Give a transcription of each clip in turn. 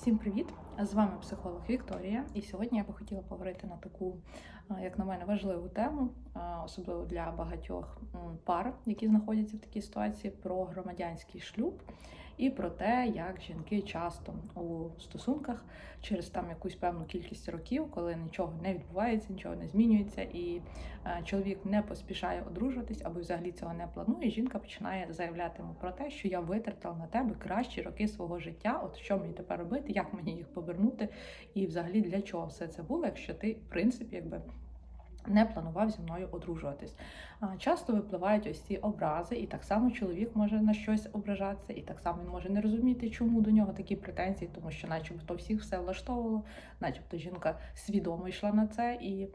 Всім привіт! З вами психолог Вікторія. І сьогодні я би хотіла поговорити на таку, е, як на мене, важливу тему, е, особливо для багатьох пар, які знаходяться в такій ситуації, про громадянський шлюб і про те, як жінки часто у стосунках через там якусь певну кількість років, коли нічого не відбувається, нічого не змінюється, і е, чоловік не поспішає одружуватись або взагалі цього не планує. Жінка починає заявляти йому про те, що я витратила на тебе кращі роки свого життя. От що мені тепер робити, як мені їх повернути, і взагалі для чого все це було, якщо ти, в принципі, якби. Не планував зі мною одружуватись. Часто випливають ось ці образи, і так само чоловік може на щось ображатися, і так само він може не розуміти, чому до нього такі претензії, тому що, начебто, всіх все влаштовувало, начебто жінка свідомо йшла на це. І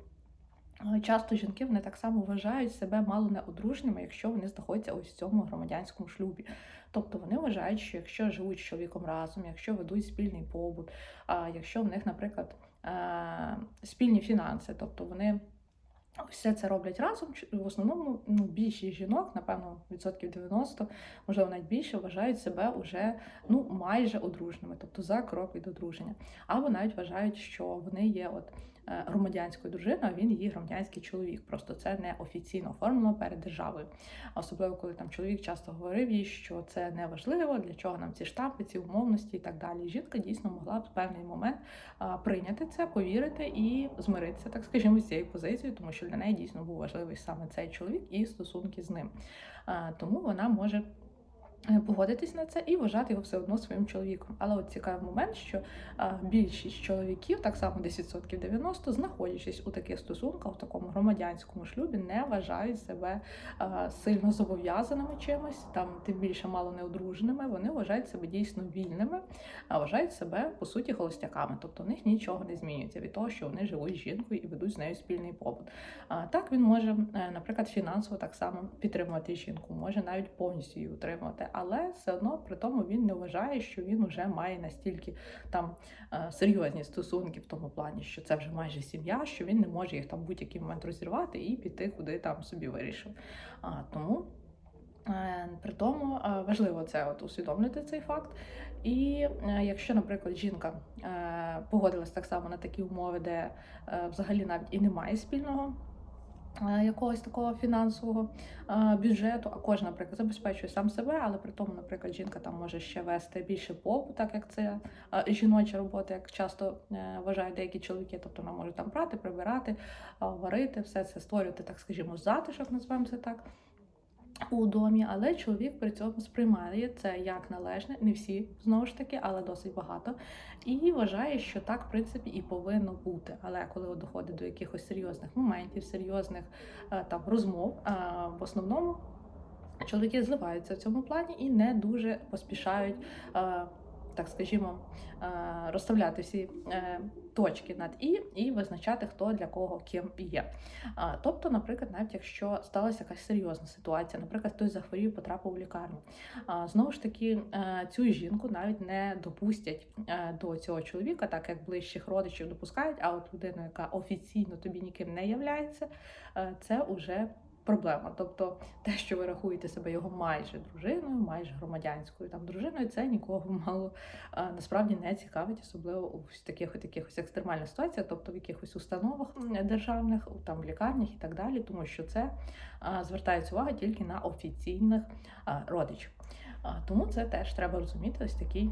часто жінки вони так само вважають себе мало неодружними, якщо вони знаходяться ось в цьому громадянському шлюбі. Тобто вони вважають, що якщо живуть з чоловіком разом, якщо ведуть спільний побут, а якщо в них, наприклад, спільні фінанси, тобто вони. Все це роблять разом. В основному ну, більшість жінок, напевно, відсотків 90, можливо, навіть більше, вважають себе уже ну, майже одружними, тобто за крок від одруження. Або навіть вважають, що вони є от громадянською дружиною, а він її громадянський чоловік. Просто це не офіційно оформлено перед державою. Особливо, коли там чоловік часто говорив їй, що це не важливо, для чого нам ці штампи, ці умовності і так далі. Жінка дійсно могла б в певний момент прийняти це, повірити і змиритися, так скажімо, з цією позицією, тому що для неї дійсно був важливий саме цей чоловік і стосунки з ним. Тому вона може. Е, Погодитись на це і вважати його все одно своїм чоловіком. Але от цікавий момент, що а, більшість чоловіків, так само десь відсотків 90, знаходячись у таких стосунках, у такому громадянському шлюбі, не вважають себе а, сильно зобов'язаними чимось, там тим більше мало неодруженими. Вони вважають себе дійсно вільними, а вважають себе по суті холостяками. Тобто в них нічого не змінюється від того, що вони живуть з жінкою і ведуть з нею спільний побут. А так він може, е, наприклад, фінансово так само підтримувати жінку, може навіть повністю її утримувати, але все одно при тому він не вважає, що він вже має настільки там е, серйозні стосунки в тому плані, що це вже майже сім'я, що він не може їх там будь-який момент розірвати і піти куди там собі вирішив. А, тому. Е, При тому е, важливо це от усвідомлювати цей факт. І якщо, наприклад, жінка погодилась так само на такі умови, де взагалі навіть і немає спільного. Е, Якогось такого фінансового е, бюджету, а кожен, наприклад, забезпечує сам себе, але при тому, наприклад, жінка там може ще вести більше попу, так як це е, жіноча робота, як часто вважають деякі чоловіки. Тобто вона може там прати, прибирати, варити, все це створювати, так скажімо, затишок, називаємо це так у домі, але чоловік при цьому сприймає це як належне, не всі знову ж таки, але досить багато. І вважає, що так, в принципі, і повинно бути. Але коли доходить до якихось серйозних моментів, серйозних е, там розмов, е, в основному чоловіки зливаються в цьому плані і не дуже поспішають. Так скажімо, е, розставляти всі е, точки над і і визначати, хто для кого ким є. Тобто, наприклад, навіть якщо сталася якась серйозна ситуація, наприклад, хтось захворів, потрапив у лікарню. Знову ж таки, е, цю жінку навіть не допустять до цього чоловіка, так як ближчих родичів допускають, а от людину, яка офіційно тобі ніким не являється, це уже. Проблема, тобто те, що ви рахуєте себе його майже дружиною, майже громадянською там дружиною, це нікого мало насправді не цікавить, особливо у таких таких екстремальних ситуаціях, тобто в якихось установах державних, там в лікарнях і так далі, тому що це звертається увага тільки на офіційних родичів. Тому це теж треба розуміти ось такий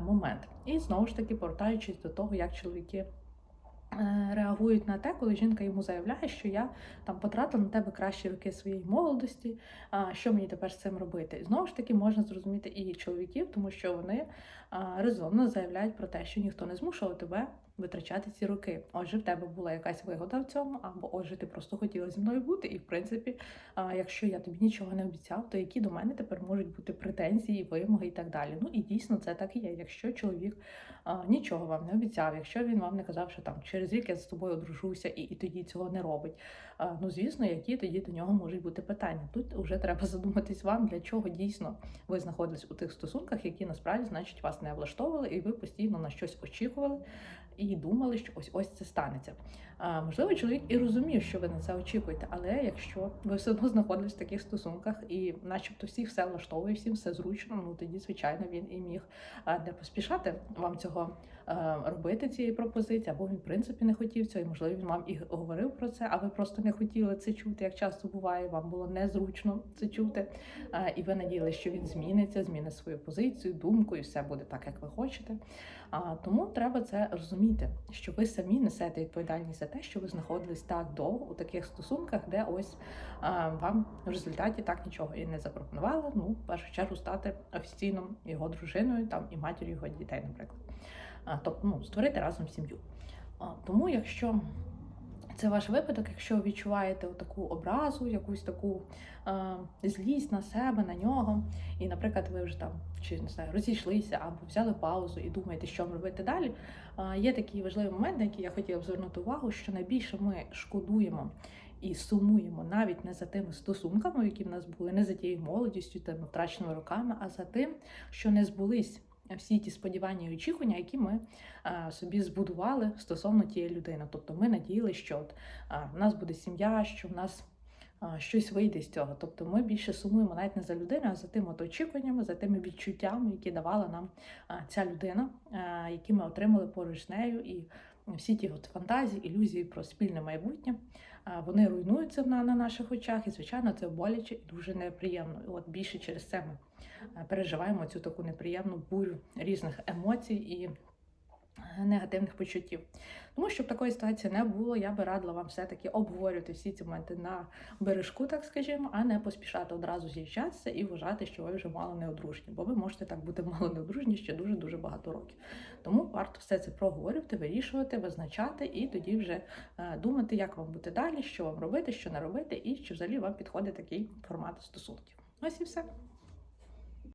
момент. І знову ж таки, повертаючись до того, як чоловіки. Е, Реагують на те, коли жінка йому заявляє, що я там потратила на тебе кращі роки своєї молодості. А що мені тепер з цим робити? Знову ж таки можна зрозуміти і чоловіків, тому що вони резонно заявляють про те, що ніхто не змушував тебе витрачати ці роки. Отже, в тебе була якась вигода в цьому, або отже, ти просто хотіла зі мною бути. І в принципі, якщо я тобі нічого не обіцяв, то які до мене тепер можуть бути претензії, вимоги і так далі. Ну і дійсно це так і є. Якщо чоловік нічого вам не обіцяв, якщо він вам не казав, що там через рік я з тобою одружуся, і, і тоді цього не робить. Ну звісно, які тоді до нього можуть бути питання. Тут вже треба задуматись вам, для чого дійсно ви знаходились у тих стосунках, які насправді, значить, вас не влаштовували, і ви постійно на щось очікували. І думали, що ось ось це станеться. А, можливо, чоловік і розумів, що ви на це очікуєте, але якщо ви все одно знаходились в таких стосунках, і, начебто, всіх все влаштовує, всім все зручно, ну тоді, звичайно, він і міг не поспішати вам цього робити цієї пропозиції, або він в принципі не хотів цього, і можливо він вам і говорив про це, а ви просто не хотіли це чути, як часто буває. Вам було незручно це чути, і ви надіялися, що він зміниться, змінить свою позицію, думку, і все буде так, як ви хочете. Тому треба це розуміти, що ви самі несете відповідальність за те, що ви знаходились так довго у таких стосунках, де ось а, вам в результаті так нічого і не запропонували. Ну, в першу чергу стати офіційно його дружиною там і матір'ю його дітей, наприклад. А, тобто ну, створити разом сім'ю. Тому, якщо це ваш випадок, якщо відчуваєте таку образу, якусь таку е, злість на себе, на нього, і, наприклад, ви вже там чи не знаю, розійшлися або взяли паузу і думаєте, що робити далі. Е, є такий важливий момент, на який я хотіла б звернути увагу, що найбільше ми шкодуємо. І сумуємо навіть не за тими стосунками, які в нас були, не за тією молодістю, тими втраченими роками, а за тим, що не збулись всі ті сподівання і очікування, які ми собі збудували стосовно тієї людини. Тобто ми надіялися, що от, в нас буде сім'я, що в нас щось вийде з цього. Тобто ми більше сумуємо навіть не за людиною, а за тими от очікуваннями, за тими відчуттями, які давала нам ця людина, які ми отримали поруч з нею. І всі ті от фантазії, ілюзії про спільне майбутнє, вони руйнуються на, на наших очах, і звичайно це боляче і дуже неприємно. І от більше через це ми переживаємо цю таку неприємну бурю різних емоцій і негативних почуттів. Тому щоб такої ситуації не було, я би радила вам все-таки обговорювати всі ці моменти на бережку, так скажімо, а не поспішати одразу з'їжджатися і вважати, що ви вже мало не одружені, бо ви можете так бути мало не одружені ще дуже дуже багато років. Тому варто все це проговорювати, вирішувати, визначати і тоді вже е, думати, як вам бути далі, що вам робити, що не робити, і чи взагалі вам підходить такий формат стосунків. Ось і все.